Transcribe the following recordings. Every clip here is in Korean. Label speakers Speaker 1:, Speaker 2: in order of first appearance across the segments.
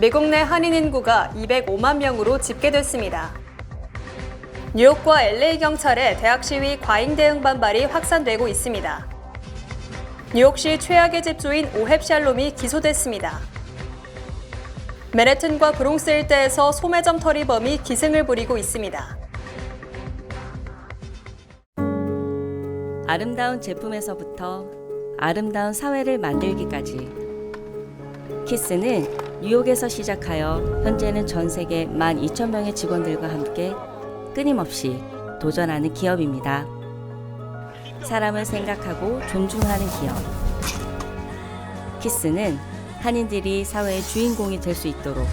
Speaker 1: 미국 내 한인 인구가 205만 명으로 집계됐습니다. 뉴욕과 LA 경찰의 대학 시위 과잉 대응 반발이 확산되고 있습니다. 뉴욕시 최악의 집주인 오헵 샬롬이 기소됐습니다. 맨해튼과 브롱스 일대에서 소매점 터리범이 기승을 부리고 있습니다.
Speaker 2: 아름다운 제품에서부터 아름다운 사회를 만들기까지 키스는 뉴욕에서 시작하여 현재는 전 세계 12,000명의 직원들과 함께 끊임없이 도전하는 기업입니다. 사람을 생각하고 존중하는 기업. 키스는 한인들이 사회의 주인공이 될 수 있도록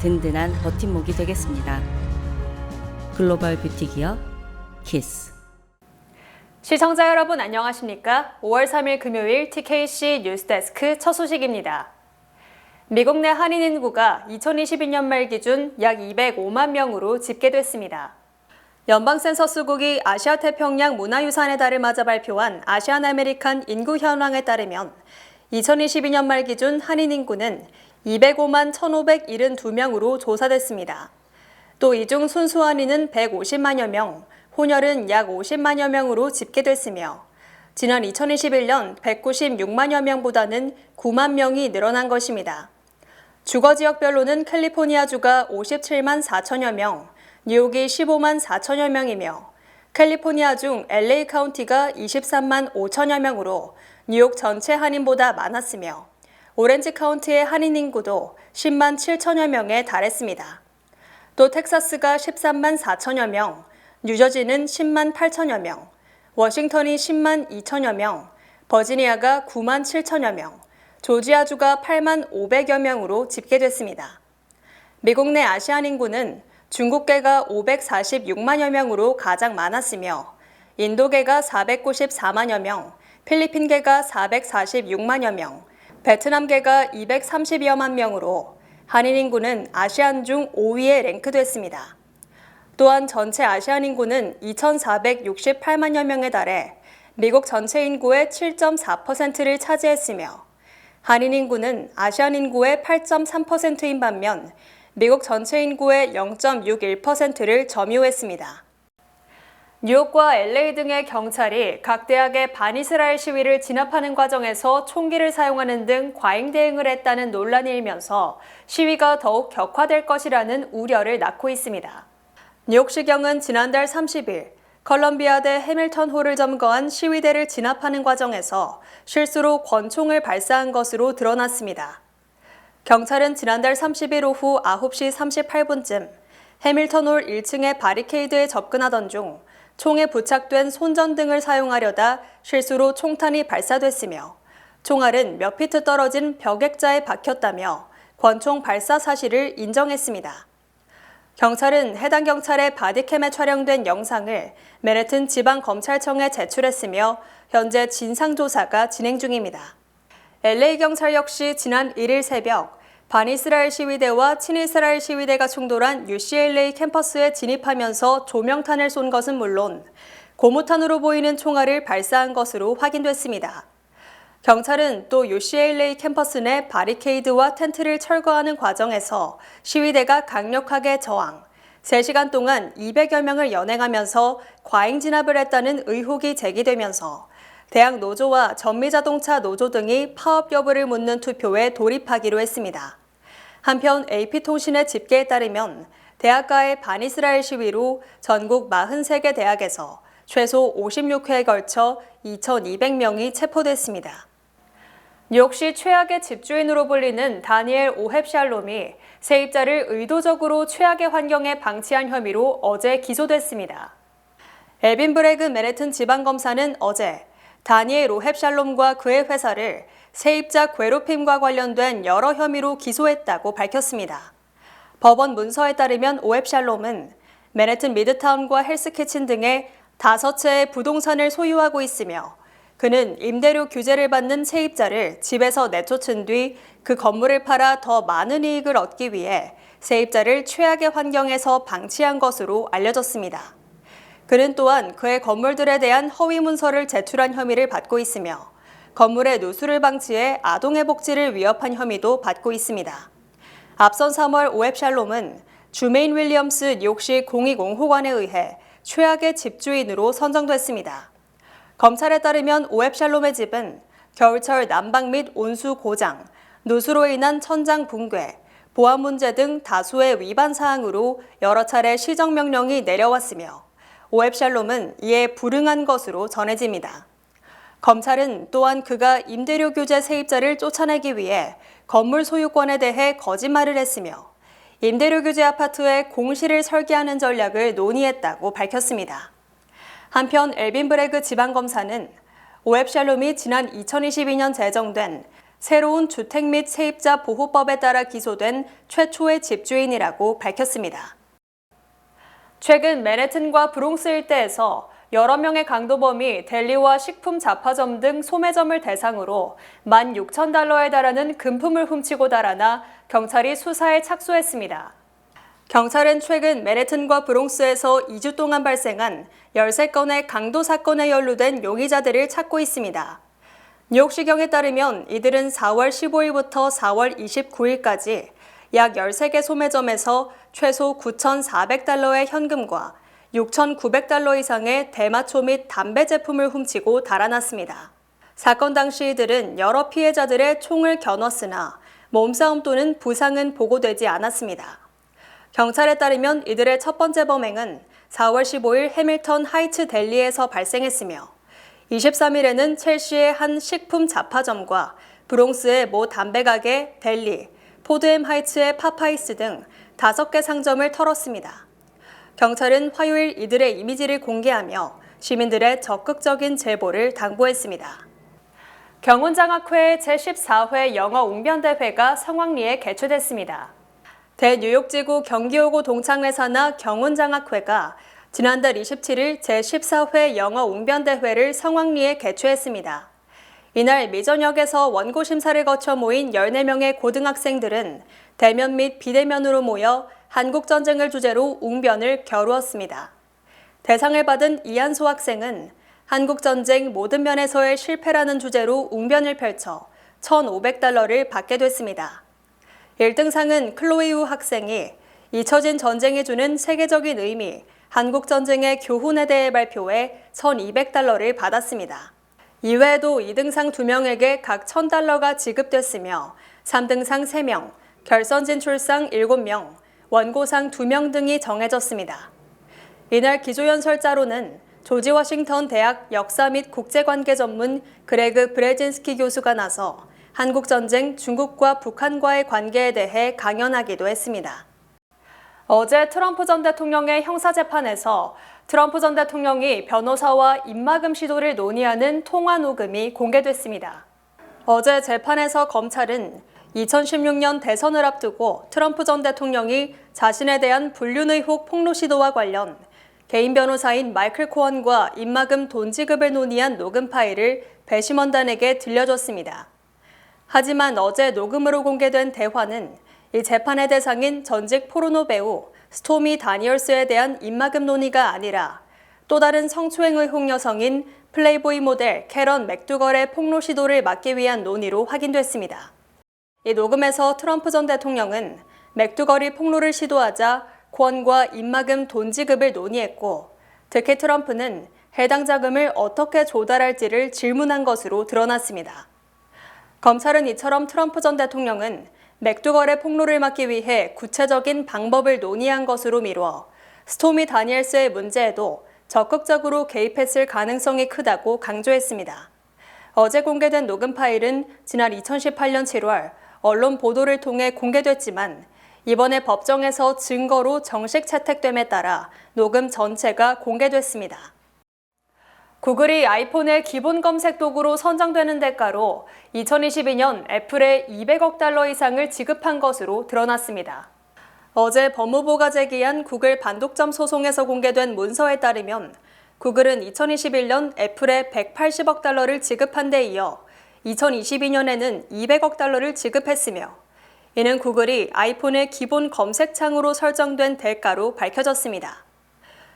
Speaker 2: 든든한 버팀목이 되겠습니다. 글로벌 뷰티 기업 키스.
Speaker 1: 시청자 여러분 안녕하십니까? 5월 3일 금요일 TKC 뉴스데스크 첫 소식입니다. 미국 내 한인 인구가 2022년 말 기준 약 205만 명으로 집계됐습니다. 연방센서스국이 아시아 태평양 문화유산의 달을 맞아 발표한 아시안 아메리칸 인구 현황에 따르면 2022년 말 기준 한인 인구는 205만 1,572명으로 조사됐습니다. 또 이 중 순수 한인은 150만여 명, 혼혈은 약 50만여 명으로 집계됐으며 지난 2021년 196만여 명보다는 9만 명이 늘어난 것입니다. 주거 지역별로는 캘리포니아주가 57만 4천여 명, 뉴욕이 15만 4천여 명이며 캘리포니아 중 LA 카운티가 23만 5천여 명으로 뉴욕 전체 한인보다 많았으며 오렌지 카운티의 한인 인구도 10만 7천여 명에 달했습니다. 또 텍사스가 13만 4천여 명, 뉴저지는 10만 8천여 명, 워싱턴이 10만 2천여 명, 버지니아가 9만 7천여 명, 조지아주가 8만 500여 명으로 집계됐습니다. 미국 내 아시안 인구는 중국계가 546만여 명으로 가장 많았으며 인도계가 494만여 명, 필리핀계가 446만여 명, 베트남계가 230여만 명으로 한인 인구는 아시안 중 5위에 랭크됐습니다. 또한 전체 아시안 인구는 2,468만여 명에 달해 미국 전체 인구의 7.4%를 차지했으며 한인 인구는 아시안 인구의 8.3%인 반면 미국 전체 인구의 0.61%를 점유했습니다. 뉴욕과 LA 등의 경찰이 각 대학의 반이스라엘 시위를 진압하는 과정에서 총기를 사용하는 등 과잉 대응을 했다는 논란이 일면서 시위가 더욱 격화될 것이라는 우려를 낳고 있습니다. 뉴욕시경은 지난달 30일 컬럼비아대 해밀턴 홀을 점거한 시위대를 진압하는 과정에서 실수로 권총을 발사한 것으로 드러났습니다. 경찰은 지난달 30일 오후 9시 38분쯤 해밀턴 홀 1층의 바리케이드에 접근하던 중 총에 부착된 손전등을 사용하려다 실수로 총탄이 발사됐으며 총알은 몇 피트 떨어진 벽액자에 박혔다며 권총 발사 사실을 인정했습니다. 경찰은 해당 경찰의 바디캠에 촬영된 영상을 맨해튼 지방검찰청에 제출했으며 현재 진상조사가 진행 중입니다. LA 경찰 역시 지난 1일 새벽 반이스라엘 시위대와 친이스라엘 시위대가 충돌한 UCLA 캠퍼스에 진입하면서 조명탄을 쏜 것은 물론 고무탄으로 보이는 총알을 발사한 것으로 확인됐습니다. 경찰은 또 UCLA 캠퍼스 내 바리케이드와 텐트를 철거하는 과정에서 시위대가 강력하게 저항, 3시간 동안 200여 명을 연행하면서 과잉 진압을 했다는 의혹이 제기되면서 대학 노조와 전미자동차 노조 등이 파업 여부를 묻는 투표에 돌입하기로 했습니다. 한편 AP통신의 집계에 따르면 대학가의 반이스라엘 시위로 전국 43개 대학에서 최소 56회에 걸쳐 2,200명이 체포됐습니다. 뉴욕시 최악의 집주인으로 불리는 다니엘 오헵 샬롬이 세입자를 의도적으로 최악의 환경에 방치한 혐의로 어제 기소됐습니다. 에빈 브레그 맨해튼 지방검사는 어제 다니엘 오헵 샬롬과 그의 회사를 세입자 괴롭힘과 관련된 여러 혐의로 기소했다고 밝혔습니다. 법원 문서에 따르면 오헵 샬롬은 맨해튼 미드타운과 헬스키친 등의 다섯 채의 부동산을 소유하고 있으며 그는 임대료 규제를 받는 세입자를 집에서 내쫓은 뒤 그 건물을 팔아 더 많은 이익을 얻기 위해 세입자를 최악의 환경에서 방치한 것으로 알려졌습니다. 그는 또한 그의 건물들에 대한 허위 문서를 제출한 혐의를 받고 있으며 건물에 누수를 방치해 아동의 복지를 위협한 혐의도 받고 있습니다. 앞선 3월 오앱 샬롬은 주메인 윌리엄스 뉴욕시 공익 옹호관에 의해 최악의 집주인으로 선정됐습니다. 검찰에 따르면 오앱 샬롬의 집은 겨울철 난방 및 온수 고장, 누수로 인한 천장 붕괴, 보안 문제 등 다수의 위반 사항으로 여러 차례 시정 명령이 내려왔으며 오앱 샬롬은 이에 불응한 것으로 전해집니다. 검찰은 또한 그가 임대료 규제 세입자를 쫓아내기 위해 건물 소유권에 대해 거짓말을 했으며 임대료 규제 아파트에 공시를 설계하는 전략을 논의했다고 밝혔습니다. 한편 엘빈 브레그 지방검사는 오앱샬롬이 지난 2022년 제정된 새로운 주택 및 세입자 보호법에 따라 기소된 최초의 집주인이라고 밝혔습니다. 최근 맨해튼과 브롱스 일대에서 여러 명의 강도범이 델리와 식품 잡화점 등 소매점을 대상으로 16,000달러에 달하는 금품을 훔치고 달아나 경찰이 수사에 착수했습니다. 경찰은 최근 맨해튼과 브롱스에서 2주 동안 발생한 13건의 강도 사건에 연루된 용의자들을 찾고 있습니다. 뉴욕시경에 따르면 이들은 4월 15일부터 4월 29일까지 약 13개 소매점에서 최소 9,400달러의 현금과 6,900달러 이상의 대마초 및 담배 제품을 훔치고 달아났습니다. 사건 당시 이들은 여러 피해자들의 총을 겨눴으나 몸싸움 또는 부상은 보고되지 않았습니다. 경찰에 따르면 이들의 첫 번째 범행은 4월 15일 해밀턴 하이츠 델리에서 발생했으며 23일에는 첼시의 한 식품 잡화점과 브롱스의 모 담배가게 델리, 포드햄 하이츠의 파파이스 등 5개 상점을 털었습니다. 경찰은 화요일 이들의 이미지를 공개하며 시민들의 적극적인 제보를 당부했습니다. 경운장학회 제14회 영어 웅변대회가 성황리에 개최됐습니다. 대뉴욕지구 경기오고 동창회사나 경운장학회가 지난달 27일 제14회 영어 웅변대회를 성황리에 개최했습니다. 이날 미전역에서 원고 심사를 거쳐 모인 14명의 고등학생들은 대면 및 비대면으로 모여 한국 전쟁을 주제로 웅변을 겨루었습니다. 대상을 받은 이한소 학생은 한국 전쟁 모든 면에서의 실패라는 주제로 웅변을 펼쳐 1,500달러를 받게 됐습니다. 1등상은 클로이우 학생이 잊혀진 전쟁이 주는 세계적인 의미, 한국 전쟁의 교훈에 대해 발표해 1,200달러를 받았습니다. 이외에도 2등상 2명에게 각 1,000달러가 지급됐으며 3등상 3명, 결선 진출상 7명, 원고상 2명 등이 정해졌습니다. 이날 기조연설자로는 조지 워싱턴 대학 역사 및 국제관계 전문 그레그 브레진스키 교수가 나서 한국 전쟁 중국과 북한과의 관계에 대해 강연하기도 했습니다. 어제 트럼프 전 대통령의 형사재판에서 트럼프 전 대통령이 변호사와 입막음 시도를 논의하는 통화 녹음이 공개됐습니다. 어제 재판에서 검찰은 2016년 대선을 앞두고 트럼프 전 대통령이 자신에 대한 불륜 의혹 폭로 시도와 관련 개인 변호사인 마이클 코언과 입막음 돈 지급을 논의한 녹음 파일을 배심원단에게 들려줬습니다. 하지만 어제 녹음으로 공개된 대화는 이 재판의 대상인 전직 포르노 배우 스토미 다니얼스에 대한 입막음 논의가 아니라 또 다른 성추행 의혹 여성인 플레이보이 모델 캐런 맥두걸의 폭로 시도를 막기 위한 논의로 확인됐습니다. 이 녹음에서 트럼프 전 대통령은 맥두걸이 폭로를 시도하자 권과 입막음 돈 지급을 논의했고 특히 트럼프는 해당 자금을 어떻게 조달할지를 질문한 것으로 드러났습니다. 검찰은 이처럼 트럼프 전 대통령은 맥두걸의 폭로를 막기 위해 구체적인 방법을 논의한 것으로 미루어 스토미 다니엘스의 문제에도 적극적으로 개입했을 가능성이 크다고 강조했습니다. 어제 공개된 녹음 파일은 지난 2018년 7월 언론 보도를 통해 공개됐지만 이번에 법정에서 증거로 정식 채택됨에 따라 녹음 전체가 공개됐습니다. 구글이 아이폰의 기본 검색 도구로 선정되는 대가로 2022년 애플에 200억 달러 이상을 지급한 것으로 드러났습니다. 어제 법무부가 제기한 구글 반독점 소송에서 공개된 문서에 따르면 구글은 2021년 애플에 180억 달러를 지급한 데 이어 2022년에는 200억 달러를 지급했으며 이는 구글이 아이폰의 기본 검색창으로 설정된 대가로 밝혀졌습니다.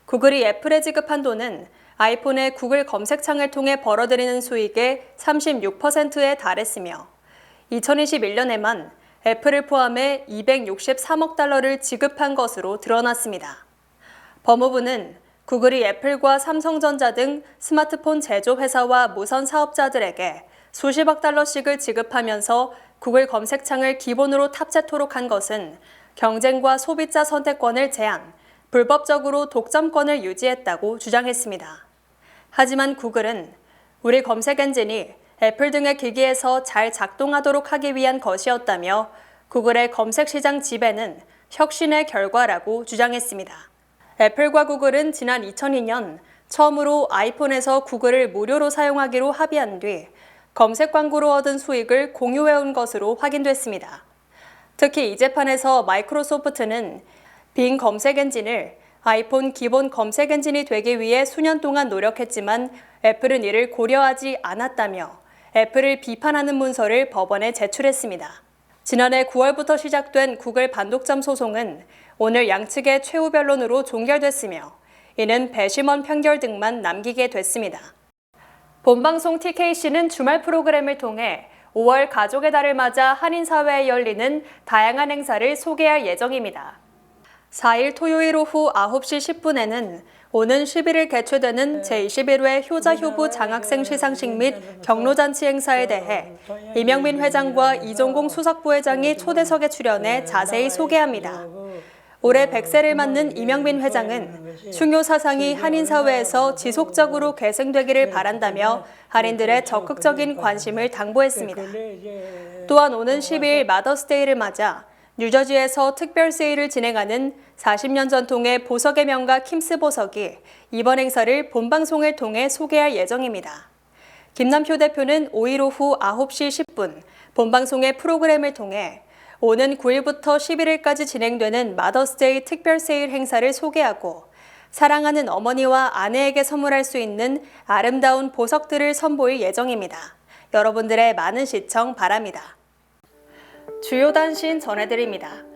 Speaker 1: 구글이 애플에 지급한 돈은 아이폰의 구글 검색창을 통해 벌어들이는 수익의 36%에 달했으며 2021년에만 애플을 포함해 263억 달러를 지급한 것으로 드러났습니다. 법무부는 구글이 애플과 삼성전자 등 스마트폰 제조 회사와 무선 사업자들에게 수십억 달러씩을 지급하면서 구글 검색창을 기본으로 탑재토록 한 것은 경쟁과 소비자 선택권을 제한, 불법적으로 독점권을 유지했다고 주장했습니다. 하지만 구글은 우리 검색 엔진이 애플 등의 기기에서 잘 작동하도록 하기 위한 것이었다며 구글의 검색 시장 지배는 혁신의 결과라고 주장했습니다. 애플과 구글은 지난 2002년 처음으로 아이폰에서 구글을 무료로 사용하기로 합의한 뒤 검색 광고로 얻은 수익을 공유해온 것으로 확인됐습니다. 특히 이 재판에서 마이크로소프트는 빙 검색 엔진을 아이폰 기본 검색 엔진이 되기 위해 수년 동안 노력했지만 애플은 이를 고려하지 않았다며 애플을 비판하는 문서를 법원에 제출했습니다. 지난해 9월부터 시작된 구글 반독점 소송은 오늘 양측의 최후 변론으로 종결됐으며 이는 배심원 판결 등만 남기게 됐습니다. 본방송 TKC는 주말 프로그램을 통해 5월 가족의 달을 맞아 한인사회에 열리는 다양한 행사를 소개할 예정입니다. 4일 토요일 오후 9시 10분에는 오는 11일 개최되는 제21회 효자효부 장학생 시상식 및 경로잔치 행사에 대해 이명민 회장과 이종공 수석부회장이 초대석에 출연해 자세히 소개합니다. 올해 100세를 맞는 이명민 회장은 중요 사상이 한인 사회에서 지속적으로 계승되기를 바란다며 한인들의 적극적인 관심을 당부했습니다. 또한 오는 12일 마더스데이를 맞아 뉴저지에서 특별 세일을 진행하는 40년 전통의 보석의 명가 킴스 보석이 이번 행사를 본방송을 통해 소개할 예정입니다. 김남표 대표는 5일 오후 9시 10분 본방송의 프로그램을 통해 오는 9일부터 11일까지 진행되는 마더스데이 특별 세일 행사를 소개하고 사랑하는 어머니와 아내에게 선물할 수 있는 아름다운 보석들을 선보일 예정입니다. 여러분들의 많은 시청 바랍니다. 주요 단신 전해드립니다.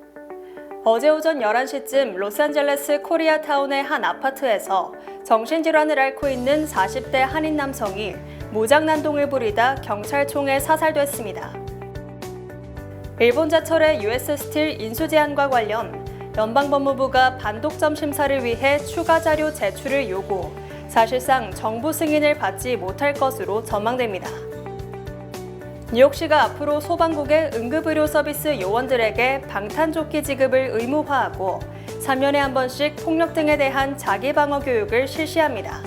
Speaker 1: 어제 오전 11시쯤 로스앤젤레스 코리아타운의 한 아파트에서 정신질환을 앓고 있는 40대 한인 남성이 무장난동을 부리다 경찰총에 사살됐습니다. 일본제철의 US 스틸 인수 제한과 관련 연방법무부가 반독점 심사를 위해 추가 자료 제출을 요구, 사실상 정부 승인을 받지 못할 것으로 전망됩니다. 뉴욕시가 앞으로 소방국의 응급의료 서비스 요원들에게 방탄조끼 지급을 의무화하고 3년에 한 번씩 폭력 등에 대한 자기방어 교육을 실시합니다.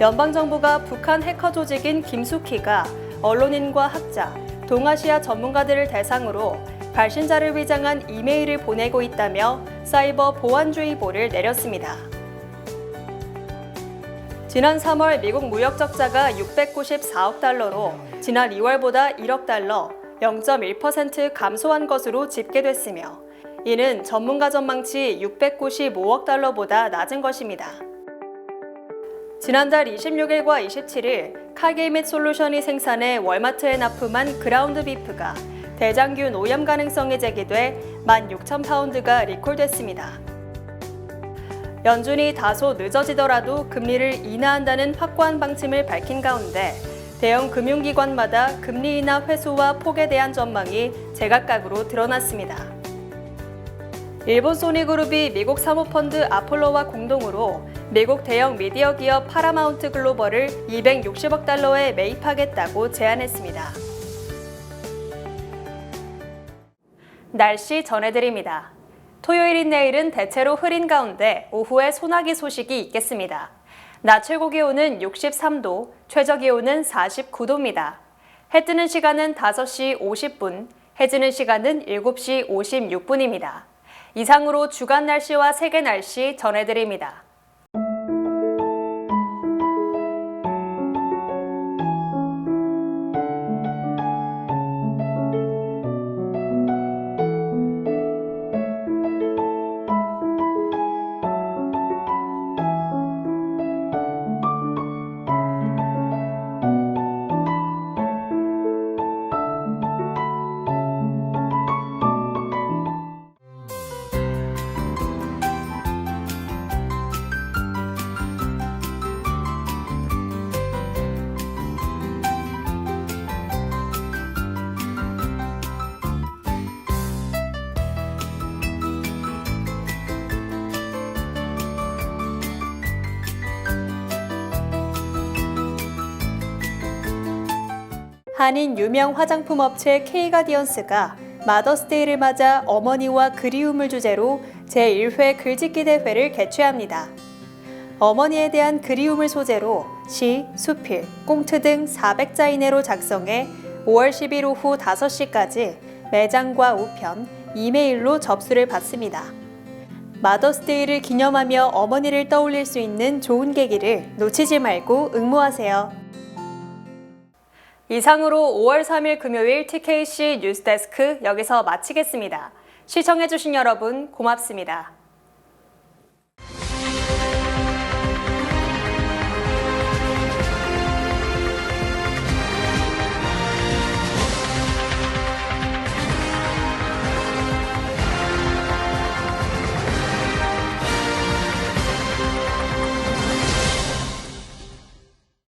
Speaker 1: 연방정부가 북한 해커 조직인 김숙희가 언론인과 학자, 동아시아 전문가들을 대상으로 발신자를 위장한 이메일을 보내고 있다며 사이버 보안주의보를 내렸습니다. 지난 3월 미국 무역 적자가 694억 달러로 지난 2월보다 1억 달러, 0.1% 감소한 것으로 집계됐으며 이는 전문가 전망치 695억 달러보다 낮은 것입니다. 지난달 26일과 27일 카게이밋 솔루션이 생산해 월마트에 납품한 그라운드 비프가 대장균 오염 가능성이 제기돼 16,000파운드가 리콜됐습니다. 연준이 다소 늦어지더라도 금리를 인하한다는 확고한 방침을 밝힌 가운데 대형 금융기관마다 금리 인하 회수와 폭에 대한 전망이 제각각으로 드러났습니다. 일본 소니그룹이 미국 사모펀드 아폴로와 공동으로 미국 대형 미디어 기업 파라마운트 글로벌을 260억 달러에 매입하겠다고 제안했습니다. 날씨 전해드립니다. 토요일인 내일은 대체로 흐린 가운데 오후에 소나기 소식이 있겠습니다. 낮 최고 기온은 63도, 최저 기온은 49도입니다. 해 뜨는 시간은 5시 50분, 해 지는 시간은 7시 56분입니다. 이상으로 주간 날씨와 세계 날씨 전해드립니다. 한인 유명 화장품 업체 K가디언스가 마더스데이를 맞아 어머니와 그리움을 주제로 제1회 글짓기 대회를 개최합니다. 어머니에 대한 그리움을 소재로 시, 수필, 꽁트 등 400자 이내로 작성해 5월 10일 오후 5시까지 매장과 우편, 이메일로 접수를 받습니다. 마더스데이를 기념하며 어머니를 떠올릴 수 있는 좋은 계기를 놓치지 말고 응모하세요. 이상으로 5월 3일 금요일 TKC 뉴스데스크 여기서 마치겠습니다. 시청해주신 여러분 고맙습니다.